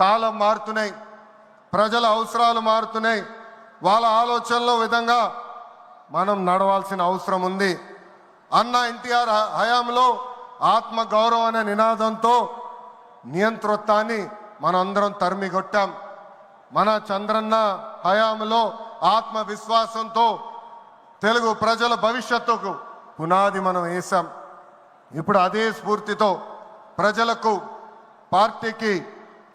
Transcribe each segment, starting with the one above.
కాలం మారుతున్నాయి. ప్రజల అవసరాలు మారుతున్నాయి. వాళ్ళ ఆలోచనలో విధంగా మనం నడవాల్సిన అవసరం ఉంది. అన్న ఎన్టీఆర్ హయాంలో ఆత్మ గౌరవం అనే నినాదంతో నియంతృత్వాన్ని మనందరం తరిమి కొట్టాం మన చంద్రన్న హయాంలో ఆత్మవిశ్వాసంతో తెలుగు ప్రజల భవిష్యత్తుకు పునాది మనం వేశాం. ఇప్పుడు అదే స్ఫూర్తితో ప్రజలకు పార్టీకి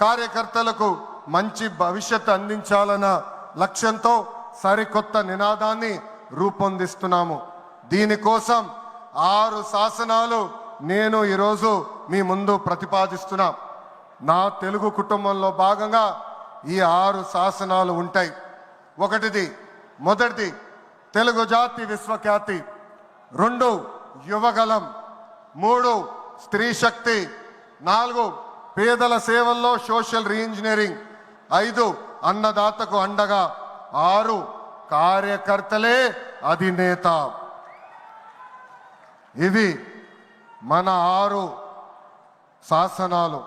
కార్యకర్తలకు మంచి భవిష్యత్తు అందించాలన్న లక్ష్యంతో సరికొత్త నినాదాన్ని రూపొందిస్తున్నాము. దీనికోసం ఆరు శాసనాలు నేను ఈరోజు మీ ముందు ప్రతిపాదిస్తున్నా. నా తెలుగు కుటుంబంలో భాగంగా ఈ ఆరు శాసనాలు ఉంటాయి. ఒకటిది మొదటిది తెలుగు జాతి విశ్వఖ్యాతి. రెండు యువగలం. మూడు స్త్రీ శక్తి. నాలుగు పేదల సేవల్లో సోషల్ రీఇంజనీరింగ్. ఐదు అన్నదాతకు అండగా. ఆరు కార్యకర్తలే అధినేత. ఇవి మన ఆరు శాసనాలు.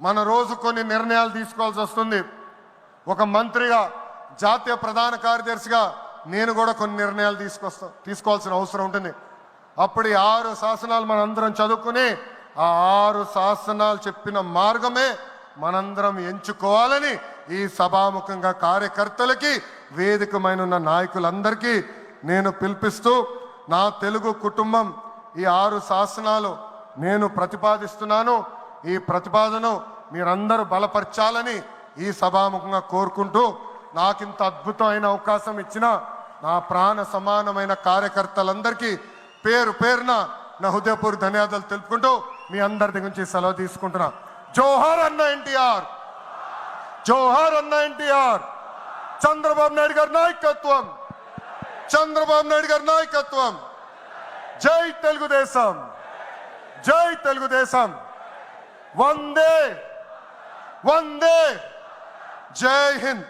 మన రోజు కొన్ని నిర్ణయాలు తీసుకోవాల్సి వస్తుంది. ఒక మంత్రిగా జాతీయ ప్రధాన కార్యదర్శిగా నేను కూడా కొన్ని నిర్ణయాలు తీసుకొస్తా తీసుకోవాల్సిన అవసరం ఉంటుంది. అప్పుడు ఆరు శాసనాలు మనందరం చదువుకుని ఆ ఆరు శాసనాలు చెప్పిన మార్గమే మనందరం ఎంచుకోవాలని ఈ సభాముఖంగా కార్యకర్తలకి వేదికమైన ఉన్న నాయకులందరికీ నేను పిలిపిస్తూ నా తెలుగు కుటుంబం ఈ ఆరు శాసనాలు నేను ప్రతిపాదిస్తున్నాను. ఈ ప్రతిపాదన మీరందరూ బలపరచాలని ఈ సభాముఖంగా కోరుకుంటూ నాకింత అద్భుతమైన అవకాశం ఇచ్చిన నా ప్రాణ సమానమైన కార్యకర్తలందరికీ పేరు పేరున నా హృదయపూర్ ధన్యవాదాలు తెలుపుకుంటూ మీ అందరి దగ్గర నుంచి సెలవు తీసుకుంటున్నా. జోహార్ అన్న ఎన్టీఆర్. జోహార్ అన్న ఎన్టీఆర్. చంద్రబాబు నాయుడు గారి నాయకత్వం. చంద్రబాబు నాయుడు గారి నాయకత్వం. జై తెలుగుదేశం. జై తెలుగుదేశం. వందే. వందే. జై హింద్.